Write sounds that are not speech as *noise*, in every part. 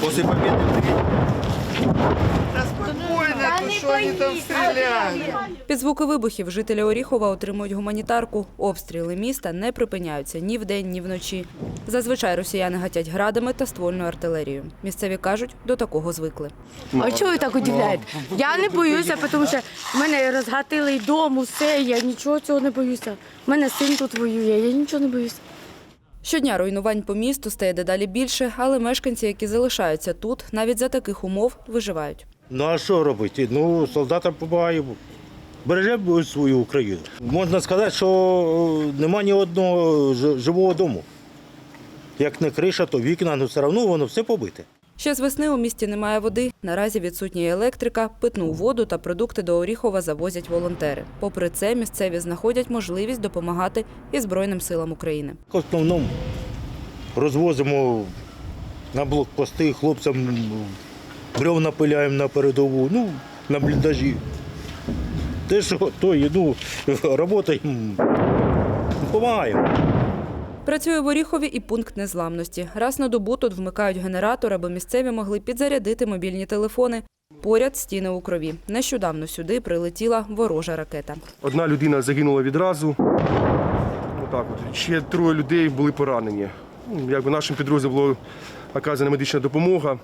После победы Да спокойно, там стреляли? Під звуки вибухів жителі Оріхова отримують гуманітарку. Обстріли міста не припиняються ні вдень, ні вночі. Зазвичай росіяни гатять градами та ствольною артилерією. Місцеві кажуть, до такого звикли. А чого ви так удивляєте? Я не боюся, тому що в мене розгатили й дом, усе, я нічого цього не боюся. У мене син тут воює, я нічого не боюся. Щодня руйнувань по місту стає дедалі більше, але мешканці, які залишаються тут, навіть за таких умов виживають. Ну а що робити? Ну, солдатам допомагаємо. Бережемо свою Україну. Можна сказати, що е, нема ні одного живого дому. Як не криша, то вікна, ну все одно воно все побите. Ще з весни у місті немає води. Наразі відсутня електрика, питну воду та продукти до Оріхова завозять волонтери. Попри це, місцеві знаходять можливість допомагати і Збройним силам України. В основному розвозимо на блокпости хлопцям бревна пиляємо на передову, ну, на бліндажі. Те, що то ну, працюємо, *laughs* допомагаємо. Працює в Оріхові і пункт незламності. Раз на добу тут вмикають генератор, аби місцеві могли підзарядити мобільні телефони. Поряд стіни у крові. Нещодавно сюди прилетіла ворожа ракета. Одна людина загинула відразу. Отак от. Ще троє людей були поранені. Ну, Якби нашим підрозділом була оказана медична допомога,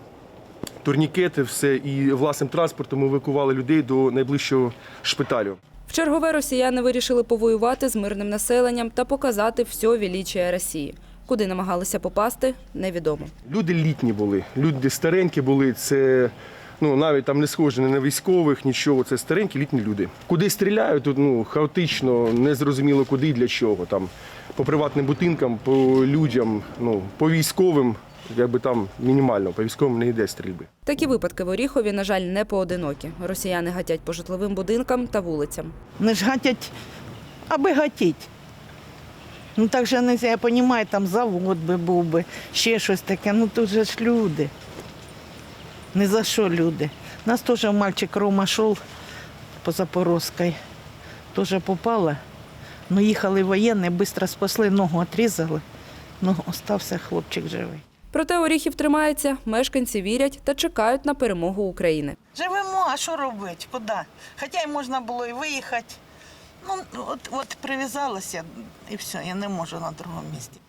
турнікети, все. І власним транспортом ми евакували людей до найближчого шпиталю. В чергове росіяни вирішили повоювати з мирним населенням та показати все величие Росії. Куди намагалися попасти, невідомо. Люди літні були, люди старенькі були. Це ну, навіть там не схожі не на військових, нічого. Це старенькі літні люди. Куди стріляють, тут ну, хаотично, незрозуміло куди і для чого. Там, по приватним будинкам, по людям, ну, по військовим, якби там мінімально, по військовим не йде стрільби. Такі випадки в Оріхові, на жаль, не поодинокі. Росіяни гатять по житловим будинкам та вулицям. Не ж гатять, аби гатіть. Ну так же не я розумію, там завод би був би, ще щось таке. Ну тут же ж люди. Не за що люди. У нас теж мальчик Рома йшов по Запорозькій, теж попала. Ну їхали воєнні, швидко спасли, ногу відрізали. Ну, остався хлопчик живий. Проте Оріхів тримається, мешканці вірять та чекають на перемогу України. Живемо, а що робити? Куди? Хоча й можна було і виїхати. Ну, от, от прив'язалася і все, я не можу на другому місці.